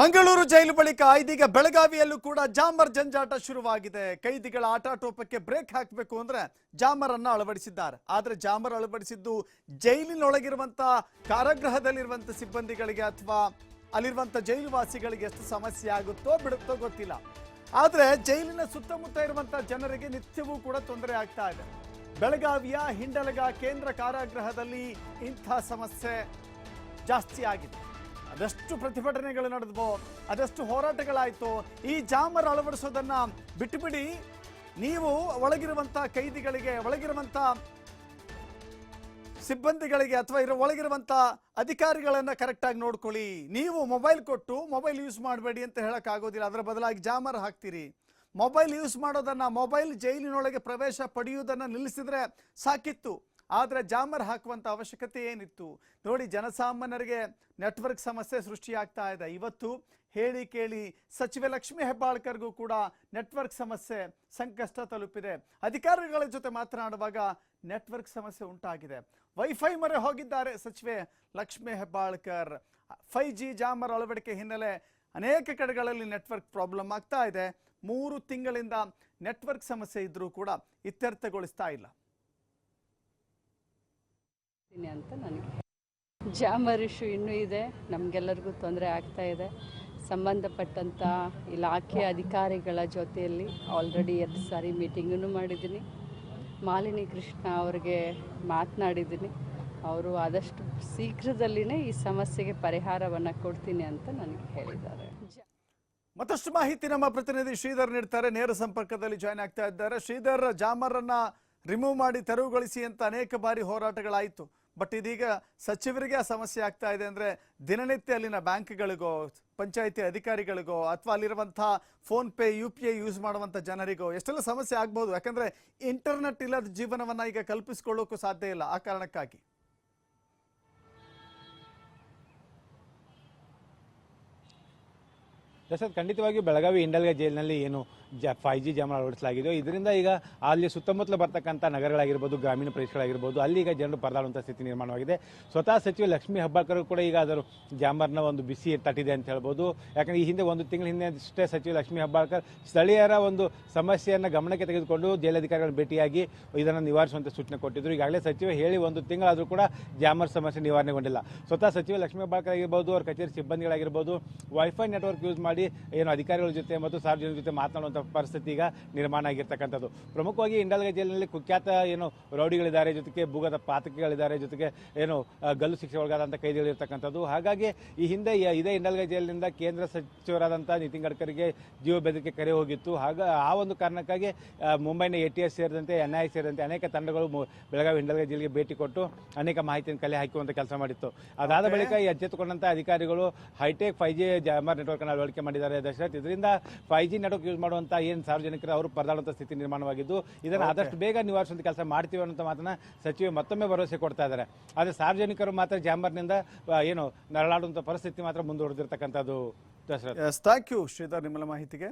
ಮಂಗಳೂರು ಜೈಲು ಬಳಿಕ ಇದೀಗ ಬೆಳಗಾವಿಯಲ್ಲೂ ಕೂಡ ಜಾಮರ್ ಜಂಜಾಟ ಶುರುವಾಗಿದೆ. ಕೈದಿಗಳ ಆಟಾಟೋಪಕ್ಕೆ ಬ್ರೇಕ್ ಹಾಕಬೇಕು ಅಂದ್ರೆ ಜಾಮರ್ ಅನ್ನ ಅಳವಡಿಸಿದ್ದಾರೆ. ಆದ್ರೆ ಜಾಮರ್ ಅಳವಡಿಸಿದ್ದು ಜೈಲಿನೊಳಗಿರುವಂತ ಕಾರಾಗೃಹದಲ್ಲಿರುವಂತ ಸಿಬ್ಬಂದಿಗಳಿಗೆ ಅಥವಾ ಅಲ್ಲಿರುವಂತ ಜೈಲು ವಾಸಿಗಳಿಗೆ ಎಷ್ಟು ಸಮಸ್ಯೆ ಆಗುತ್ತೋ ಬಿಡುತ್ತೋ ಗೊತ್ತಿಲ್ಲ. ಆದ್ರೆ ಜೈಲಿನ ಸುತ್ತಮುತ್ತ ಇರುವಂತ ಜನರಿಗೆ ನಿತ್ಯವೂ ಕೂಡ ತೊಂದರೆ ಆಗ್ತಾ ಇದೆ. ಬೆಳಗಾವಿಯ ಹಿಂಡಲಗ ಕೇಂದ್ರ ಕಾರಾಗೃಹದಲ್ಲಿ ಇಂಥ ಸಮಸ್ಯೆ ಜಾಸ್ತಿ ಆಗಿದೆ. ಅದೆಷ್ಟು ಪ್ರತಿಭಟನೆಗಳು ನಡೆದವು, ಅದಷ್ಟು ಹೋರಾಟಗಳಾಯಿತು, ಈ ಜಾಮರ್ ಅಳವಡಿಸೋದನ್ನ ಬಿಟ್ಟುಬಿಡಿ. ನೀವು ಒಳಗಿರುವಂತ ಕೈದಿಗಳಿಗೆ, ಒಳಗಿರುವಂತ ಸಿಬ್ಬಂದಿಗಳಿಗೆ ಅಥವಾ ಇರೋ ಒಳಗಿರುವಂತ ಅಧಿಕಾರಿಗಳನ್ನ ಕರೆಕ್ಟಾಗಿ ನೋಡ್ಕೊಳ್ಳಿ. ನೀವು ಮೊಬೈಲ್ ಕೊಟ್ಟು ಮೊಬೈಲ್ ಯೂಸ್ ಮಾಡಬೇಡಿ ಅಂತ ಹೇಳಕ್ ಆಗೋದಿಲ್ಲ. ಅದರ ಬದಲಾಗಿ ಜಾಮರ್ ಹಾಕ್ತೀರಿ. ಮೊಬೈಲ್ ಯೂಸ್ ಮಾಡೋದನ್ನ ಮೊಬೈಲ್ ಜೈಲಿನೊಳಗೆ ಪ್ರವೇಶ ಪಡೆಯುವುದನ್ನ ನಿಲ್ಲಿಸಿದ್ರೆ ಸಾಕಿತ್ತು. ಆದರೆ ಜಾಮರ್ ಹಾಕುವಂತ ಅವಶ್ಯಕತೆ ಏನಿತ್ತು? ನೋಡಿ, ಜನಸಾಮಾನ್ಯರಿಗೆ ನೆಟ್ವರ್ಕ್ ಸಮಸ್ಯೆ ಸೃಷ್ಟಿಯಾಗ್ತಾ ಇದೆ. ಇವತ್ತು ಹೇಳಿ ಕೇಳಿ ಸಚಿವೆ ಲಕ್ಷ್ಮಿ ಹೆಬ್ಬಾಳ್ಕರ್ಗೂ ಕೂಡ ನೆಟ್ವರ್ಕ್ ಸಮಸ್ಯೆ ಸಂಕಷ್ಟ ತಲುಪಿದೆ. ಅಧಿಕಾರಿಗಳ ಜೊತೆ ಮಾತನಾಡುವಾಗ ನೆಟ್ವರ್ಕ್ ಸಮಸ್ಯೆ ಉಂಟಾಗಿದೆ. ವೈಫೈ ಮೊರೆ ಹೋಗಿದ್ದಾರೆ ಸಚಿವೆ Lakshmi Hebbalkar. Five G jammer ಅಳವಡಿಕೆ ಹಿನ್ನೆಲೆ ಅನೇಕ ಕಡೆಗಳಲ್ಲಿ ನೆಟ್ವರ್ಕ್ ಪ್ರಾಬ್ಲಮ್ ಆಗ್ತಾ ಇದೆ. ಮೂರು ತಿಂಗಳಿಂದ ನೆಟ್ವರ್ಕ್ ಸಮಸ್ಯೆ ಇದ್ರೂ ಕೂಡ ಇತ್ಯರ್ಥಗೊಳಿಸ್ತಾ ಇಲ್ಲ. ಅಂತ ನನಗೆ ಜಾಮರ್ ಇಶ್ಯೂ ಇನ್ನೂ ಇದೆ, ನಮಗೆಲ್ಲರಿಗೂ ತೊಂದರೆ ಆಗ್ತಾ ಇದೆ. ಸಂಬಂಧಪಟ್ಟಂಥ ಇಲಾಖೆ ಅಧಿಕಾರಿಗಳ ಜೊತೆಯಲ್ಲಿ ಆಲ್ರೆಡಿ ಎರಡು ಸಾರಿ ಮೀಟಿಂಗನ್ನು ಮಾಡಿದ್ದೀನಿ. ಮಾಲಿನಿ ಕೃಷ್ಣ ಅವ್ರಿಗೆ ಮಾತನಾಡಿದ್ದೀನಿ. ಅವರು ಆದಷ್ಟು ಶೀಘ್ರದಲ್ಲಿನೇ ಈ ಸಮಸ್ಯೆಗೆ ಪರಿಹಾರವನ್ನು ಕೊಡ್ತೀನಿ ಅಂತ ನನಗೆ ಹೇಳಿದ್ದಾರೆ. ಮತ್ತಷ್ಟು ಮಾಹಿತಿ ನಮ್ಮ ಪ್ರತಿನಿಧಿ ಶ್ರೀಧರ್ ನೀಡ್ತಾರೆ. ನೇರ ಸಂಪರ್ಕದಲ್ಲಿ ಜಾಯ್ನ್ ಆಗ್ತಾ ಇದ್ದಾರೆ. ಶ್ರೀಧರ್ ಜಾಮರ್ ಅನ್ನ ರಿಮೂವ್ ಮಾಡಿ ತೆರವುಗೊಳಿಸಿ ಅಂತ ಅನೇಕ ಬಾರಿ ಹೋರಾಟಗಳಾಯಿತು. ಬಟ್ ಇದೀಗ ಸಚಿವರಿಗೆ ಆ ಸಮಸ್ಯೆ ಆಗ್ತಾ ಇದೆ ಅಂದ್ರೆ ದಿನನಿತ್ಯ ಅಲ್ಲಿನ ಬ್ಯಾಂಕ್ಗಳಿಗೋ, ಪಂಚಾಯಿತಿ ಅಧಿಕಾರಿಗಳಿಗೋ, ಅಥವಾ ಅಲ್ಲಿರುವಂಥ PhonePe, U P I use ಮಾಡುವಂಥ ಜನರಿಗೋ ಎಷ್ಟೆಲ್ಲ ಸಮಸ್ಯೆ ಆಗ್ಬೋದು. ಯಾಕಂದ್ರೆ ಇಂಟರ್ನೆಟ್ ಇಲ್ಲದ ಜೀವನವನ್ನ ಈಗ ಕಲ್ಪಿಸ್ಕೊಳ್ಳೋಕ್ಕೂ ಸಾಧ್ಯ ಇಲ್ಲ ಆ ಕಾರಣಕ್ಕಾಗಿ. ದಶರಥ್ ಖಂಡಿತವಾಗಿ ಬೆಳಗಾವಿ ಇಂಡಲ್ಗ ಜೈಲಿನಲ್ಲಿ ಏನು ಜ ಫೈ ಜಿ ಜಾಮ ಅಳವಡಿಸಲಾಗಿದೆಯೋ ಇದರಿಂದ ಈಗ ಅಲ್ಲಿ ಸುತ್ತಮುತ್ತಲು ಬರ್ತಕ್ಕಂಥ ನಗರಗಳಾಗಿರ್ಬೋದು, ಗ್ರಾಮೀಣ ಪ್ರದೇಶಗಳಾಗಿರ್ಬೋದು, ಅಲ್ಲಿ ಈಗ ಜನರು ಪರದಾಡುವಂಥ ಸ್ಥಿತಿ ನಿರ್ಮಾಣವಾಗಿದೆ. ಸ್ವತಃ ಸಚಿವ ಲಕ್ಷ್ಮೀ ಹೆಬ್ಬಾಳ್ಕರ್ ಕೂಡ ಈಗ ಅದರ ಜಾಮರ್ನ ಒಂದು ಬಿಸಿ ತಟ್ಟಿದೆ ಅಂತ ಹೇಳ್ಬೋದು. ಯಾಕಂದರೆ ಈ ಹಿಂದೆ ಒಂದು ತಿಂಗಳ ಹಿಂದೆ ಅಷ್ಟೇ ಸಚಿವ ಲಕ್ಷ್ಮೀ ಹೆಬ್ಬಾಳ್ಕರ್ ಸ್ಥಳೀಯರ ಒಂದು ಸಮಸ್ಯೆಯನ್ನು ಗಮನಕ್ಕೆ ತೆಗೆದುಕೊಂಡು ಜೈಲಧಿಕಾರಿಗಳನ್ನು ಭೇಟಿಯಾಗಿ ಇದನ್ನು ನಿವಾರಿಸುವಂಥ ಸೂಚನೆ ಕೊಟ್ಟಿದ್ರು. ಈಗಾಗಲೇ ಸಚಿವ ಹೇಳಿ ಒಂದು ತಿಂಗಳಾದರೂ ಕೂಡ ಜಾಮರ್ ಸಮಸ್ಯೆ ನಿವಾರಣೆಗೊಂಡಿಲ್ಲ. ಸ್ವತಃ ಸಚಿವ ಲಕ್ಷ್ಮೀ ಹೆಬ್ಬಾಳ್ಕರ್ ಆಗಿರ್ಬೋದು, ಅವರ ಕಚೇರಿ ಸಿಬ್ಬಂದಿಗಳಾಗಿರ್ಬೋದು ವೈಫೈ ನೆಟ್ವರ್ಕ್ ಯೂಸ್ ಮಾಡಿ ಏನು ಅಧಿಕಾರಿಗಳ ಜೊತೆ ಮತ್ತು ಸಾರ್ವಜನಿಕರ ಜೊತೆ ಮಾತನಾಡುವಂಥ ಪರಿಸ್ಥಿತಿ ಈಗ ನಿರ್ಮಾಣ ಆಗಿರ್ತಕ್ಕಂಥದ್ದು. ಪ್ರಮುಖವಾಗಿ ಇಂಡಲ್ಗ ಜೈಲಿನಲ್ಲಿ ಕುಖ್ಯಾತ ಏನು ರೌಡಿಗಳಿದ್ದಾರೆ ಜೊತೆಗೆ ಭೂಗತ ಪಾತಕಿಗಳಿದ್ದಾರೆ ಜೊತೆಗೆ ಏನು ಗಲ್ಲು ಶಿಕ್ಷೆ ಒಳಗಾದಂಥ ಕೈದಿಗಳಿರ್ತಕ್ಕಂಥದ್ದು. ಹಾಗಾಗಿ ಈ ಹಿಂದೆ ಇದೇ ಇಂಡಲ್ಗ ಜೈಲಿನಿಂದ ಕೇಂದ್ರ ಸಚಿವರಾದಂಥ ನಿತಿನ್ ಗಡ್ಕರಿಗೆ ಜೀವ ಬೆದರಿಕೆ ಕರೆ ಹೋಗಿತ್ತು. ಹಾಗ ಆ ಒಂದು ಕಾರಣಕ್ಕಾಗಿ ಮುಂಬೈನ ಎ ಟಿ ಎಸ್ ಸೇರಿದಂತೆ ಎನ್ ಐ ಸೇರಿದಂತೆ ಅನೇಕ ತಂಡಗಳು ಬೆಳಗಾವಿ ಇಂಡಲ್ಗ ಜೈಲಿಗೆ ಭೇಟಿ ಕೊಟ್ಟು ಅನೇಕ ಮಾಹಿತಿಯನ್ನು ಕಲೆ ಹಾಕುವಂಥ ಕೆಲಸ ಮಾಡಿತ್ತು. ಅದಾದ ಬಳಿಕ ಈ ಎಚ್ಚೆತ್ತುಕೊಂಡಂಥ ಅಧಿಕಾರಿಗಳು hitech five G jammer network ಅನ್ನು ಅಳವಡಿಕೆ ಮಾಡಿದ್ದಾರೆ ದಶರಥ್. ಇದರಿಂದ ಫೈ ಜಿ ನೆಟ್ವರ್ಕ್ ಯೂಸ್ ಮಾಡುವಂಥ ಏನು ಸಾರ್ವಜನಿಕರು ಅವರು ಪರದಾಡುವಂಥ ಸ್ಥಿತಿ ನಿರ್ಮಾಣವಾಗಿದ್ದು ಇದನ್ನು ಆದಷ್ಟು ಬೇಗ ನಿವಾರಿಸುವಂಥ ಕೆಲಸ ಮಾಡ್ತೀವಿ ಅನ್ನೋ ಮಾತನ್ನ ಸಚಿವೆ ಮತ್ತೊಮ್ಮೆ ಭರವಸೆ ಕೊಡ್ತಾ ಇದ್ದಾರೆ. ಆದರೆ ಸಾರ್ವಜನಿಕರು ಮಾತ್ರ ಜಾಂಬರ್ನಿಂದ ಏನು ನರಳಾಡುವಂಥ ಪರಿಸ್ಥಿತಿ ಮಾತ್ರ ಮುಂದುವರೆದಿರ್ತಕ್ಕಂಥದ್ದು ದಶರಥ್. ಥ್ಯಾಂಕ್ ಯು ಶ್ರೀಧರ್ ನಿಮ್ಮಲ್ಲ ಮಾಹಿತಿಗೆ.